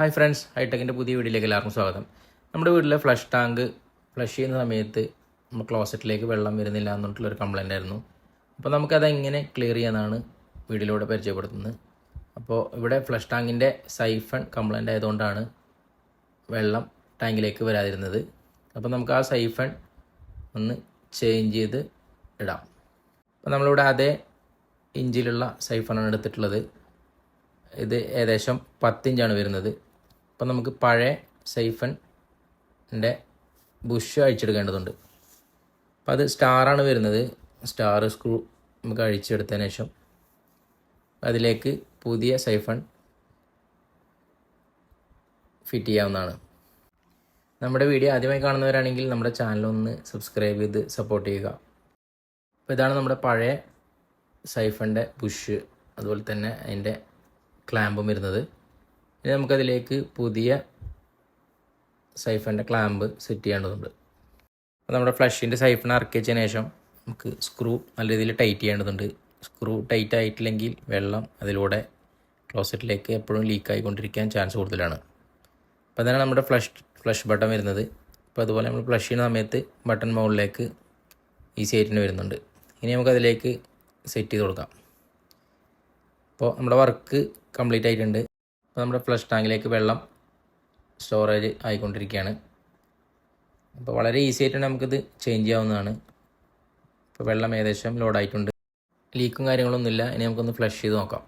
Hi friends ഹൈടെക്കിന്റെ പുതിയ വീഡിയോയിലേക്ക് എല്ലാവർക്കും സ്വാഗതം. നമ്മുടെ വീട്ടിലെ ഫ്ലഷ് ടാങ്ക് ഫ്ലഷ് ചെയ്യുന്ന സമയത്ത് നമ്മൾ ക്ലോസറ്റിലേക്ക് വെള്ളം വരുന്നില്ല എന്നിട്ടുള്ളൊരു കംപ്ലൈന്റ് ആയിരുന്നു. അപ്പോൾ നമുക്കത് എങ്ങനെ ക്ലിയർ ചെയ്യാനാണ് വീഡിയോയിലൂടെ പരിചയപ്പെടുത്തുന്നത്. അപ്പോൾ ഇവിടെ ഫ്ലഷ് ടാങ്കിന്റെ സൈഫൺ കംപ്ലൈന്റ് ആയതുകൊണ്ടാണ് വെള്ളം ടാങ്കിലേക്ക് വരാതിരുന്നത്. അപ്പോൾ നമുക്ക് ആ സൈഫൺ ഒന്ന് ചേഞ്ച് ചെയ്ത് ഇടാം. അപ്പോൾ നമ്മളിവിടെ അതേ ഇഞ്ചിലുള്ള സൈഫണാണ് എടുത്തിട്ടുള്ളത്. ഇത് ഏകദേശം പത്തിഞ്ചാണ് വരുന്നത്. അപ്പം നമുക്ക് പഴയ സൈഫണിന്റെ ബുഷ് അഴിച്ചെടുക്കേണ്ടതുണ്ട്. അപ്പം അത് സ്റ്റാറാണ് വരുന്നത്. സ്റ്റാർ സ്ക്രൂ നമുക്ക് അഴിച്ചെടുത്തതിന് ശേഷം അതിലേക്ക് പുതിയ സൈഫൺ ഫിറ്റ് ചെയ്യാവുന്നതാണ്. നമ്മുടെ വീഡിയോ ആദ്യമായി കാണുന്നവരാണെങ്കിൽ നമ്മുടെ ചാനൽ ഒന്ന് സബ്സ്ക്രൈബ് ചെയ്ത് സപ്പോർട്ട് ചെയ്യുക. അപ്പോൾ ഇതാണ് നമ്മുടെ പഴയ സൈഫണിന്റെ ബുഷ്. അതുപോലെ തന്നെ അതിന്റെ ക്ലാമ്പും വരുന്നത്. ഇനി നമുക്കതിലേക്ക് പുതിയ സൈഫന്റെ ക്ലാമ്പ് സെറ്റ് ചെയ്യേണ്ടതുണ്ട്. അപ്പോൾ നമ്മുടെ ഫ്ലഷിന്റെ സൈഫൺ ഇറക്കിയ ശേഷം നമുക്ക് സ്ക്രൂ നല്ല രീതിയിൽ ടൈറ്റ് ചെയ്യേണ്ടതുണ്ട്. സ്ക്രൂ ടൈറ്റ് ആയിട്ടില്ലെങ്കിൽ വെള്ളം അതിലൂടെ ക്ലോസറ്റിലേക്ക് എപ്പോഴും ലീക്ക് ആയിക്കൊണ്ടിരിക്കാൻ ചാൻസ് കൂടുതലാണ്. അപ്പോൾ അതാണ് നമ്മുടെ ഫ്ലഷ് ഫ്ലഷ് ബട്ടൺ വരുന്നത്. അപ്പോൾ അതുപോലെ നമ്മൾ ഫ്ലഷ് ചെയ്യുന്ന സമയത്ത് ബട്ടൺ മുകളിലേക്ക് ഈസി ആയിട്ട് വരുന്നുണ്ട്. ഇനി നമുക്കതിലേക്ക് സെറ്റ് ചെയ്ത് കൊടുക്കാം. അപ്പോൾ നമ്മുടെ വർക്ക് കംപ്ലീറ്റ് ആയിട്ടുണ്ട്. അപ്പോൾ നമ്മുടെ ഫ്ലഷ് ടാങ്കിലേക്ക് വെള്ളം സ്റ്റോറേജ് ആയിക്കൊണ്ടിരിക്കുകയാണ്. അപ്പോൾ വളരെ ഈസി ആയിട്ട് നമുക്കിത് ചേഞ്ച് ചെയ്യാവുന്നതാണ്. ഇപ്പോൾ വെള്ളം ഏകദേശം ലോഡായിട്ടുണ്ട് ലീക്കും കാര്യങ്ങളൊന്നുമില്ല. ഇനി നമുക്കൊന്ന് ഫ്ലഷ് ചെയ്ത് നോക്കാം.